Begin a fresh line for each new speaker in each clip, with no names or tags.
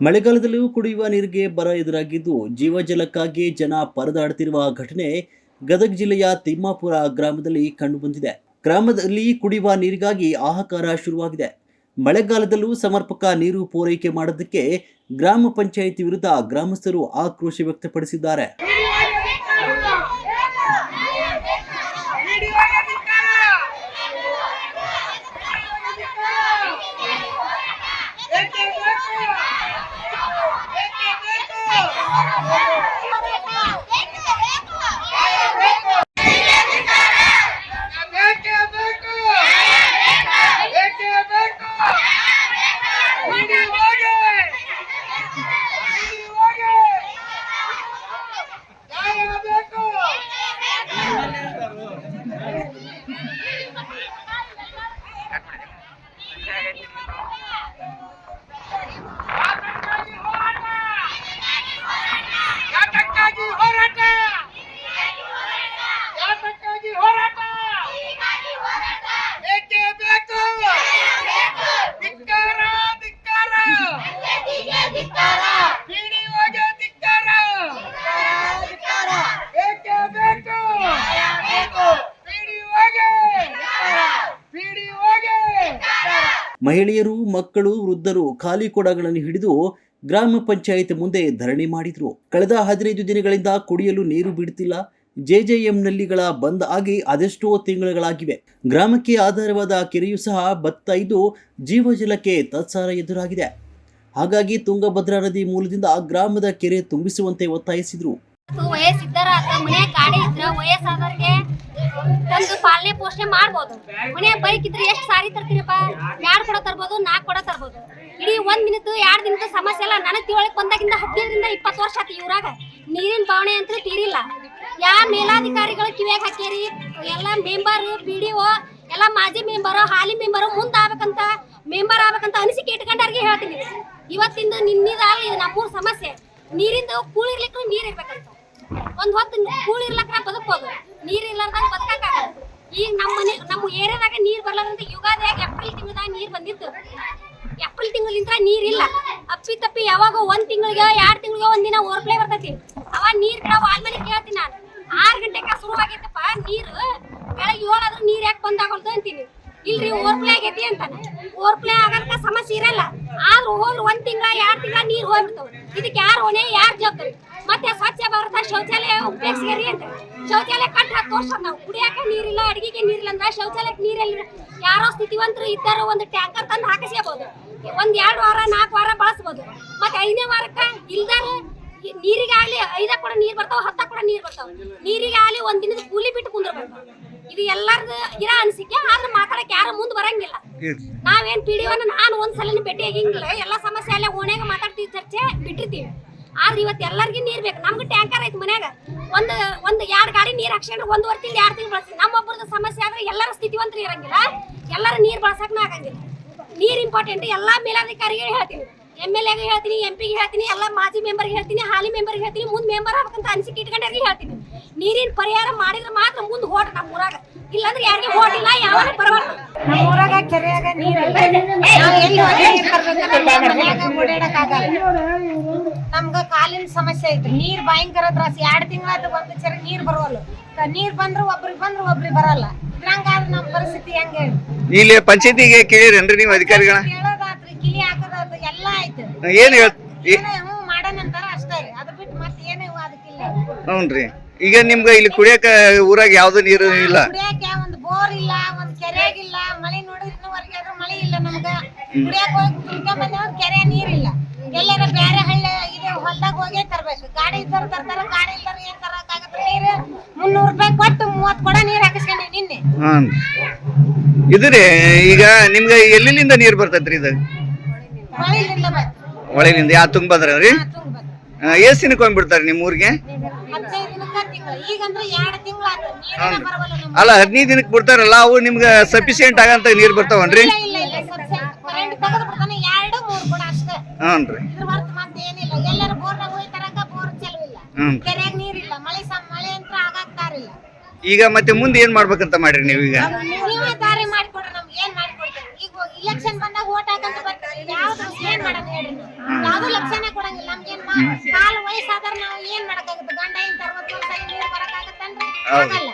ಮಳೆಗಾಲದಲ್ಲೂ ಕುಡಿಯುವ ನೀರಿಗೆ ಬರ ಎದುರಾಗಿದ್ದು ಜೀವಜಲಕ್ಕಾಗಿ ಜನ ಪರದಾಡುತ್ತಿರುವ ಘಟನೆ ಗದಗ ಜಿಲ್ಲೆಯ ತಿಮ್ಮಾಪುರ ಗ್ರಾಮದಲ್ಲಿ ಕಂಡುಬಂದಿದೆ. ಗ್ರಾಮದಲ್ಲಿ ಕುಡಿಯುವ ನೀರಿಗಾಗಿ ಆಹಾಕಾರ ಶುರುವಾಗಿದೆ. ಮಳೆಗಾಲದಲ್ಲೂ ಸಮರ್ಪಕ ನೀರು ಪೂರೈಕೆ ಮಾಡೋದಕ್ಕೆ ಗ್ರಾಮ ಪಂಚಾಯಿತಿ ವಿರುದ್ಧ ಗ್ರಾಮಸ್ಥರು ಆಕ್ರೋಶ ವ್ಯಕ್ತಪಡಿಸಿದ್ದಾರೆ
ಬೇಕೇ ಬೇಕು ಬೇಕೇ ಬೇಕು ಬಿಡಿ ಹೋಗಿ ಬಿಡಿ ಹೋಗಿ ನ್ಯಾಯ ಬೇಕು ಯಾತಕ್ಕಾಗಿ ಹೋರಾಟ ಯಾತಕ್ಕಾಗಿ ಹೋರಾಟ ಯಾತಕ್ಕಾಗಿ ಹೋರಾಟ ಬೇಕೇ ಬೇಕು ಧಿಕ್ಕಾರ ಧಿಕ್ಕಾರ ಪಿಡಿಒಗೆ ಧಿಕ್ಕಾರ ಬೇಕೇ ಬೇಕು ಪಿಡಿಒಗೆ ಪಿಡಿಒಗೆ
ಮಹಿಳೆಯರು, ಮಕ್ಕಳು, ವೃದ್ಧರು ಖಾಲಿ ಕೊಡಗಳನ್ನು ಹಿಡಿದು ಗ್ರಾಮ ಪಂಚಾಯತ್ ಮುಂದೆ ಧರಣಿ ಮಾಡಿದ್ರು. ಕಳೆದ ಹದಿನೈದು ದಿನಗಳಿಂದ ಕುಡಿಯಲು ನೀರು ಬಿಡುತ್ತಿಲ್ಲ ಜೆಜೆಎಂ ನಲ್ಲಿಗಳ ಬಂದ್ ಆಗಿ ಅದೆಷ್ಟೋ ತಿಂಗಳುಗಳಾಗಿವೆ ಗ್ರಾಮಕ್ಕೆ ಆಧಾರವಾದ ಕೆರೆಯು ಸಹ ಬತ್ತಾ ಇದ್ದು ಜೀವಜಲಕ್ಕೆ ತತ್ಸಾರ ಎದುರಾಗಿದೆ. ಹಾಗಾಗಿ ತುಂಗಭದ್ರಾ ನದಿ ಮೂಲದಿಂದ ಗ್ರಾಮದ ಕೆರೆ ತುಂಬಿಸುವಂತೆ ಒತ್ತಾಯಿಸಿದ್ರು.
ವಯಸ್ಸಿದ್ದಾರ ಮನೆ ಗಾಡಿ ಇದ್ರ ವಯಸ್ಸಾದವ್ರಿಗೆ ತಂದು ಪಾಲನೆ ಪೋಷಣೆ ಮಾಡ್ಬೋದು. ಮನೆ ಬೈಕ್ ಇದ್ರೆ ಎಷ್ಟು ಸಾರಿ ತರ್ತೀರಪ್ಪ? ಎರಡು ಕೂಡ ತರ್ಬೋದು ನಾಲ್ಕು ಕೂಡ ತರ್ಬೋದು. ಇಡೀ ಒಂದ್ ದಿನದ್ದು ಎರಡು ದಿನದ ಸಮಸ್ಯೆ ಎಲ್ಲ ನನಗ್ ತಿಳಕ್ ಬಂದಾಗಿಂದ ಹದಿನೈದರಿಂದ ಇಪ್ಪತ್ತು ವರ್ಷ ಆಯ್ತು ಇವ್ರಾಗ ನೀರಿನ ಭಾವನೆ ಅಂತ ತೀರಿಲ್ಲ. ಯಾ ಮೇಲಾಧಿಕಾರಿಗಳು ಕಿವಿಯಾಗ ಹಾಕ್ಯಾರಿ? ಎಲ್ಲ ಮೆಂಬರ್, ಪಿ ಡಿ ಒ, ಎಲ್ಲ ಮಾಜಿ ಮೆಂಬರ್, ಹಾಲಿ ಮೆಂಬರ್ ಮುಂದೆ ಆಗ್ಬೇಕಂತ ಮೆಂಬರ್ ಆಗ್ಬೇಕಂತ ಅನಿಸಿಕೆ ಇಟ್ಕೊಂಡವ್ರಿಗೆ ಹೇಳ್ತೀನಿ. ಇವತ್ತಿಂದ ನಿನ್ನಿದಲ್ಲ ಇದು ನಮ್ಮೂರ್ ಸಮಸ್ಯೆ. ನೀರಿಂದ ಕೂಳಿರ್ಲಿಕ್ಕೂ ನೀರು ಇರ್ಬೇಕಂತ. ಒಂದ್ ಹೊತ್ತು ಕೂಳ್ ಇರ್ಲಕ್ಕ ಬದುಕ್ಬೋದು ನೀರ್ ಇರ್ಲಾರ್ದಾಗ ಬದುಕಾಕ ಈಗ ನಮ್ಮ ಮನೆ, ನಮ್ಮ ಏರಿಯಾದಾಗ ನೀರ್ ಬರ್ಲಾರ್ದಂತ ಯುಗಾದಿಯಾಗ ಏಪ್ರಿಲ್ ತಿಂಗಳದಾಗ ನೀರ್ ಬಂದಿತ್ತು. ಏಪ್ರಿಲ್ ತಿಂಗಳಿಂದ ನೀರ್ ಇಲ್ಲ. ಅಪ್ಪಿ ತಪ್ಪಿ ಯಾವಾಗ ಒಂದ್ ತಿಂಗಳಿಗೆ, ಎರಡ್ ತಿಂಗಳಿಗೆ ಒಂದಿನ ಓರ್ಪ್ಲೇ ಬರ್ತೈತಿ. ಅವ ನೀರ್ ಬಿಡ ಮನೆ ಕೇಳ್ತೀನಿ ನಾನು. ಆರ್ ಗಂಟೆಗೆ ಶುರುವಾಗೈತಪ್ಪ ನೀರು. ಬೆಳಗ್ಗೆ ಏಳಾದ್ರೂ ನೀರ್ ಯಾಕೆ ಬಂದಾಗಲ್ದು ಅಂತೀನಿ. ಇಲ್ರಿ ಓರ್ಪ್ಲೇ ಆಗೈತಿ ಅಂತ ಓರ್ಪ್ಲೇ ಆಗಂತ ಸಮಸ್ಯೆ ಇರಲ್ಲ. ಆದ್ರೂ ಹೋದ್ರು ಒಂದ್ ತಿಂಗಳ, ಎರಡ್ ತಿಂಗಳ ನೀರ್ ಹೋಗ್ಬಿಡ್ತಾವ. ಇದಕ್ಕೆ ಯಾರು ಹೊಣೆ, ಯಾರು ಜವಾಬ್ದಾರಿ? ಮತ್ತೆ ಶೌಚಾಲಯ ರೀ ಅಂತ ಶೌಚಾಲಯ ಕಟ್ ಹತ್ತು ವರ್ಷ ನಾವು. ಕುಡಿಯಾಕ ನೀರಿಲ್ಲ ಅಡಿಗೆಗೆ ನೀರಿಲ್ಲ ಅಂದ್ರೆ ಶೌಚಾಲಯಕ್ಕೆ ನೀರಿಲ್ಲ ಯಾರೋ ಸ್ಥಿತಿವಂತರು ಇದ್ದಾರೋ ಒಂದು ಟ್ಯಾಂಕರ್ ತಂದು ಹಾಕಿಸ್ಕೋಬಹುದು ಒಂದ್ ಎರಡು ವಾರ ನಾಲ್ಕು ವಾರ ಬಳಸ್ಬೋದು. ಮತ್ತೆ ಐದನೇ ವಾರಕ್ಕ ಇಲ್ದಾರ ನೀರಿಗೆ ಆಗ್ಲಿ ಐದ ಕೂಡ ನೀರ್ ಬರ್ತಾವ ಹತ್ತ ಕೂಡ ನೀರ್ ಬರ್ತಾವ. ನೀರಿಗಾಗ್ಲಿ ಒಂದ್ ದಿನದ ಕೂಲಿ ಬಿಟ್ಟು ಕುಂದ್ರಬೇಕು ಇದು ಎಲ್ಲಾರ್ದು ಇರ ಅನಿಸಿಕೆ ಆದ್ರೆ ಮಾತಾಡಕ್ ಯಾರು ಮುಂದ್ ಬರಂಗಿಲ್ಲ. ನಾವೇನ್ ಪಿಡಿಯೋನ ನಾನು ಒಂದ್ ಸಲನ ಭೇಟಿ ಆಗಿಂಗಿಲ್ಲ ಎಲ್ಲ ಸಮಸ್ಯೆ ಅಲ್ಲೇ ಓಣ್ಯಾಗ ಮಾತಾಡ್ತೀವಿ ಚರ್ಚೆ ಬಿಟ್ಟಿರ್ತೀವಿ. ಆದ್ರೆ ಇವತ್ತು ಎಲ್ಲರಿಗೂ ನೀರ್ ಬೇಕು. ನಮ್ಗೆ ಟ್ಯಾಂಕರ್ ಐತಿ ಮನ್ಯಾಗ. ಒಂದು ಒಂದು ಎರಡು ಗಾಡಿ ನೀರು ಹಾಕ್ಸ್ಕೊಂಡ್ರೆ ಒಂದುವರೆ ತಿಂಗಳು ಎರಡು ತಿಂಗಳು ಬಳಸ್ತೀವಿ. ನಮ್ಮೊಬ್ಬರದ ಸಮಸ್ಯೆ ಆದ್ರೆ ಎಲ್ಲರ ಸ್ಥಿತಿವಂತರು ಇರಂಗಿಲ್ಲ. ಎಲ್ಲರೂ ನೀರ್ ಬಳಸಕ್ನ ಆಗಂಗಿಲ್ಲ. ನೀರು ಇಂಪಾರ್ಟೆಂಟ್ ಎಲ್ಲ ಮೇಲಾಧಿಕಾರಿಗೆ ಹೇಳ್ತೀನಿ. ಎಂ ಎಲ್ ಎಗೆ ಹೇಳ್ತೀನಿ, ಎಂ ಪಿಗೆ ಹೇಳ್ತೀನಿ, ಎಲ್ಲ ಮಾಜಿ ಮೆಂಬರ್ಗೆ ಹೇಳ್ತೀನಿ, ಹಾಲಿ ಮೆಂಬರ್ಗೆ ಹೇಳ್ತೀನಿ, ಮುಂದೆ ಮೆಂಬರ್ ಆಗ್ಬೇಕಂತ ಅನಿಸಿಕೆ ಇಟ್ಕೊಂಡ್ರಿಗೆ ಹೇಳ್ತೀನಿ. ನೀರಿನ ಪರಿಹಾರ ಮಾಡಿದ್ರೆ ಮಾತ್ರ ಮುಂದೆ ಹೋಗ್ರಿ ನಮ್ಮ ಊರಾಗ. ಇಲ್ಲಾಂದ್ರೆ ಯಾರಿಗೆ ಹೋಟಿಲ್ಲ ಯಾವ ಬರಬಾರ್ದು
ನಮ್ಮೂರಾಗ ಕೆರೆಯಾಗ ನೀರಿಲ್ಲ ಮನ್ಯಾಗ ಓಡಾಡಕ್ಕಾಗಲ್ಲ ನಮ್ಗ ಕಾಲಿನ ಸಮಸ್ಯೆ ಐತ್ರಿ ನೀರ್ ಭಯಂಕರ ತ್ರಾಸ ಎರಡ್ ತಿಂಗಳಾದ ಒಂದು ಚರ ನೀರ್ ಬರೋಲ್ಲ ಕ- ನೀರ್ ಬಂದ್ರು ಒಬ್ರಿಗೆ ಬಂದ್ರು ಒಬ್ರಿಗೆ ಬರಲ್ಲ ಇದ್ರಂಗಾದ್ರೆ ನಮ್ ಪರಿಸ್ಥಿತಿ ಹೆಂಗ ಹೇಳಿ
ಇಲ್ಲಿ ಪಂಚಾಯತಿಗೆ ಕೇಳಿರೇನ್ರಿ ನೀವು ಅಧಿಕಾರಿಗಳ
ಕೇಳೋದಾತ್ರಿ ಕಿಲಿ ಹಾಕೋದಾತ್ರಿ ಎಲ್ಲಾ ಆಯ್ತು
ಏನ್ ಹೇಳ್
ಹ್ಞೂ ಮಾಡಣಂತಾರ ಅಷ್ಟೇ ರೀ ಅದ್ ಬಿಟ್ಟು ಮತ್ತೆ ಏನೇ ಅದಕ್ಕಿಲ್ಲ
ಹ್ಞೂನ್ರಿ ಈಗ ನಿಮ್ಗೆ ಇಲ್ಲಿ ಕುಡಿಯಕ ಊರಾಗ ಯಾವ್ದು ನೀರು ಇಲ್ಲ?
ಕುಡಿಯಕ್ಕೆ ಒಂದ್ ಬೋರ್ ಇಲ್ಲ ಒಂದ್ ಕೆರೆಯಾಗಿಲ್ಲ ಮಳೆ ನೋಡಿದ್ರೆ ಇನ್ನೂವರೆಗೆ ಆದ್ರೂ ಮಳೆ ಇಲ್ಲ ನಮ್ಗ. ಕುಡಿಯಾಕ ಹೋಗಿ ತುಂಬ್ಕೊಂಡ್ ಬಂದೇವ್ ಕೆರೆ ನೀರಿಲ್ಲ ಎಲ್ಲಾರ ಬ್ಯಾರೆ ಹಳ್ಳಿ ಇದೆ ಹೊಲ್ದಾಗ ಹೋಗೇ ತರ್ಬೇಕು. ಗಾಡಿ ಇದ್ದವ್ರು ತರ್ತಾರ ಗಾಡಿ ಇಲ್ದಾರ ಏನ್ ತರಕಾಗತ್ತೆ ನೀರು? ಮುನ್ನೂರು ರೂಪಾಯಿ ಕೊಟ್ಟು ಮೂವತ್ ಕೊಡ ನೀರ್ ಹಾಕಿಸ್ಕೊಂಡಿ ನಿನ್ನೆ.
ಹ್ಞೂ ಇದ್ರಿ ಈಗ ನಿಮ್ಗೆ ಎಲ್ಲಿಂದ ನೀರ್ ಬರ್ತೈತ್ರಿ ಇದು?
ಮಳೆಲಿಂದ ಯಾವ
ಹೊಳೆಲಿಂದ ಯಾ ಎಸ್ ರೀ
ಹಾ, ತುಂಗಭದ್ರಾ.
ಎಷ್ಟ್ ದಿನಕ್ಕೆ ಹೋಗ್ಬಿಡ್ತಾರ ನಿಮ್ ಊರಿಗೆ?
ಹದಿನೈದು
ಅಲ್ಲ ಹದಿನೈದು ದಿನಕ್ಕೆ ಬಿಡ್ತಾರಲ್ಲ ಅವು ನಿಮ್ಗೆ ಸಫಿಶಿಯಂಟ್ ಆಗಂತ ನೀರು ಬರ್ತಾವನ್ರಿ?
ಈಗ ಇಲ್ಲ ಮುಂದೆ ಕರೆಂಟ್ ಮಾಡ್ಬೇಕಂತ ಬಿಡ್ತಾನೆ ನೀವು ಮೂರು ಕೂಡ ಅಷ್ಟೇ
ಹ್ಞೂನ್ರಿ
ಇದ್ರ ಹೊರತು ಮತ್ತೆ ಏನಿಲ್ಲ ಎಲ್ಲರ ಬೋರ್ನಾಗ ಹೋಯ್ತಾರಕ ಬೋರ್ ಚಲೋ ಇಲ್ಲ
ಹ್ಮ್.
ಕೆರೆಯಾಗ ನೀರಿಲ್ಲ ಮಳೆ ಸಮ ಮಳೆ ಅಂತ ಆಗಾಕ್ತಾರಿಲ್ಲ
ಈಗ ಮತ್ತೆ ಮುಂದೆ ಏನ್ ಮಾಡ್ಬೇಕಂತ ಮಾಡ್ರಿ ನೀವು ಈಗ
ನೀವೇ ದಾರಿ ಮಾಡಿಕೊಡ್ರಿ ನಮ್ಗೆ ಏನ್ ಮಾಡಿಕೊಡ್ತೀರಿ ಈಗ ಇಲೆಕ್ಷನ್ ಬಂದಾಗ ಓಟ್ ಹಾಕಂತ ಬರ್ತೀರಿ ಯಾವ್ದು ಏನ್ ಮಾಡೋದು ಹೇಳ್ರಿ ನೀವು? ಯಾವ್ದು ಲಕ್ಷ ಶಿಕ್ಷಣ ಕೊಡಂಗಿಲ್ಲ. ನಮ್ಗೇನ್ ಕಾಲ ಕಾಲ್ ವಯಸ್ಸಾದ್ರ ನಾವು ಏನ್ ಮಾಡಕ್ಕಾಗುತ್ತೆ? ಗಂಡ ಏನ್ ಅರವತ್ತು ವರ್ಷ ನೀರ್ ಬರಕ್ಕಾಗತ್ತನ್ರಿ ಆಗಲ್ಲ.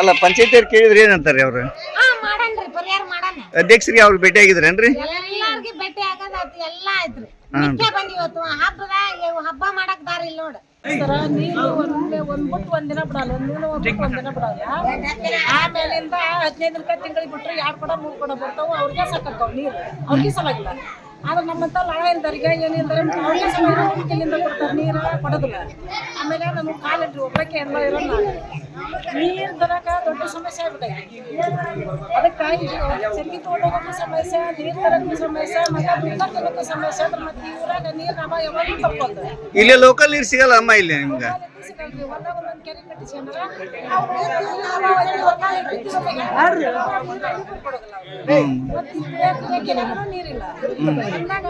ಅಲ್ಲ ಪಂಚಾಯತಿಯವ್ರು ಕೇಳಿದ್ರೆ ಏನಂತಾರೆ ಅವ್ರು?
ಹಾ ಮಾಡನ್ರಿ ಪರಿಹಾರ ಮಾಡಣ.
ಅಧ್ಯಕ್ಷರಿಗೆ ಅವ್ರು ಭೇಟಿ ಆಗಿದ್ರೇನ್ರಿ?
ಎಲ್ಲಾರ್ಗಿ ಭೇಟಿ ಆಗೋದಾಯ್ತು ಎಲ್ಲಾ ಆಯ್ತ್ರಿ. ಮಿಕ್ಕ ಬಂದ್ ಇವತ್ತು. ಹಬ್ಬದ ಹಬ್ಬ ಮಾಡಕ್ ದಾರಿ ಇಲ್ಲ ನೋಡ್.
ಸರ ನೀರು ಒಂದ್ ಒಂದ್ ಬಿಟ್ಟು ಒಂದ್ ದಿನ ಬಿಡಲ್ಲ ಒಂದ್ ದಿನ ಒಂದ್ ಬಿಟ್ಟು ಒಂದ್ ದಿನ ಬಿಡಲ್ಲ ಆಮೇಲಿಂದ ಹದಿನೈದು ರೂಪಾಯಿ ತಿಂಗಳಿಗೆ ಬಿಟ್ರೆ ಎರಡು ಕೊಡ ಮೂರು ಕೊಡ ಬರ್ತಾವ ಅವ್ರಿಗೆ ಸಾಕಾಗ್ತಾವ ನೀರು. ಅವ್ರಿಗೆ ಸಲಾಗಿಲ್ಲ ಆದ್ರೆ ನಮ್ಮಂತ ಲಾಯಲ್ದರಿಗೆ ಏನಿದ್ದಾರೆ ನೀರು ಇಲ್ಲಿಂದ ಕೊಡ್ತಾರೆ ನೀರು ಕೊಡೋದಿಲ್ಲ. ಆಮೇಲೆ ನಮಗೆ ಕಾಲಿಟ್ಟು ಒಬ್ಬಕ್ಕೆ ಎಲ್ಲ ಇರಲ್ಲ. ನೀರು ತರಕ ದೊಡ್ಡ ಸಮಸ್ಯೆ ಆಗ್ಬಿಟ್ಟೈತಿ ಅದಕ್ಕೆ ಇದು ಸೆರ್ಗಿ ತಗೊಂಡೋಗಕ್ಕೂ ಸಮಸ್ಯೆ ನೀರು ತರಕ್ಕೂ ಸಮಸ್ಯೆ ಮತ್ತೆ ದುಡ್ಡು ತರಕ್ಕೂ ಸಮಸ್ಯೆ ಅದ್ರ ಮತ್ತೆ ನೀರು ನಮ್ಮ ಯಾವಾಗಲೂ ತಪ್ಪಲ್ದು
ಇಲ್ಲೇ ಲೋಕಲ್ ನೀರು ಸಿಗಲ್ಲ ಅಮ್ಮ ಇಲ್ಲಿ ನಿಮ್ಗೆ?
ಸಿಗಲ್ರಿ ಹೊಲ್ದಾಗ ಒಂದೊಂದ್ ಕೆರೆ ಕಟ್ಟಿಸ್ಕೊಂಡ್ರ ಅವ್ರು ನೀರು ಹೊಲ್ದಾಗ ಇಟ್ಟಿರ್ತಾರೆ. ನೀರು ಕೊಡೋದಿಲ್ಲ ಅವ್ರು. ಮತ್ತೆ ಈ ಕುಡಿಯೋ- ಕುಡಿಯೋ ನೀರಿಲ್ಲ.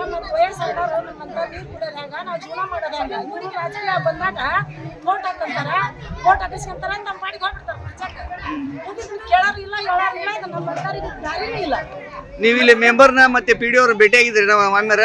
ನಮ್ಮ ವಯಸ್ಸಾದವ್ರು ನಮ್ಮಂತ ನೀರ್ ಕುಡಿಯೋದ್ ಹೆಂಗ ನಾವು ಜೀವನ ಮಾಡೋದ್ ಹೆಂಗ ಇವ್ರಿಗೆ ರಾಜಕೀಯ ಬಂದಾಗ ವೋಟ್ ಹಾಕಂತಾರ ವೋಟ್ ಹಾಕಿಸ್ಕೊಂತಾರ ನಮ್ಮ ಪಾಡಿಗೆ ಹೋಗ್ಬಿಡ್ತಾರ ಪ್ರಚಾರಕ್ಕ. ಮುಗಿದ್ರು ಕೇಳೋರು ಇಲ್ಲ ಹೇಳೋರು ಇಲ್ಲ ಇದು ನಮ್ಮ ಬಂದವ್ರಿಗೆ ದಾರಿನೇ ಇಲ್ಲ.
ನೀವು ಇಲ್ಲಿ ಮೆಂಬರ್ನ ಮತ್ತೆ ಪಿ ಡಿ ಅವ್ರು ಭೇಟಿ ಆಗಿದ್ರಿ ನಾವು
ಮಾನ್ಯರ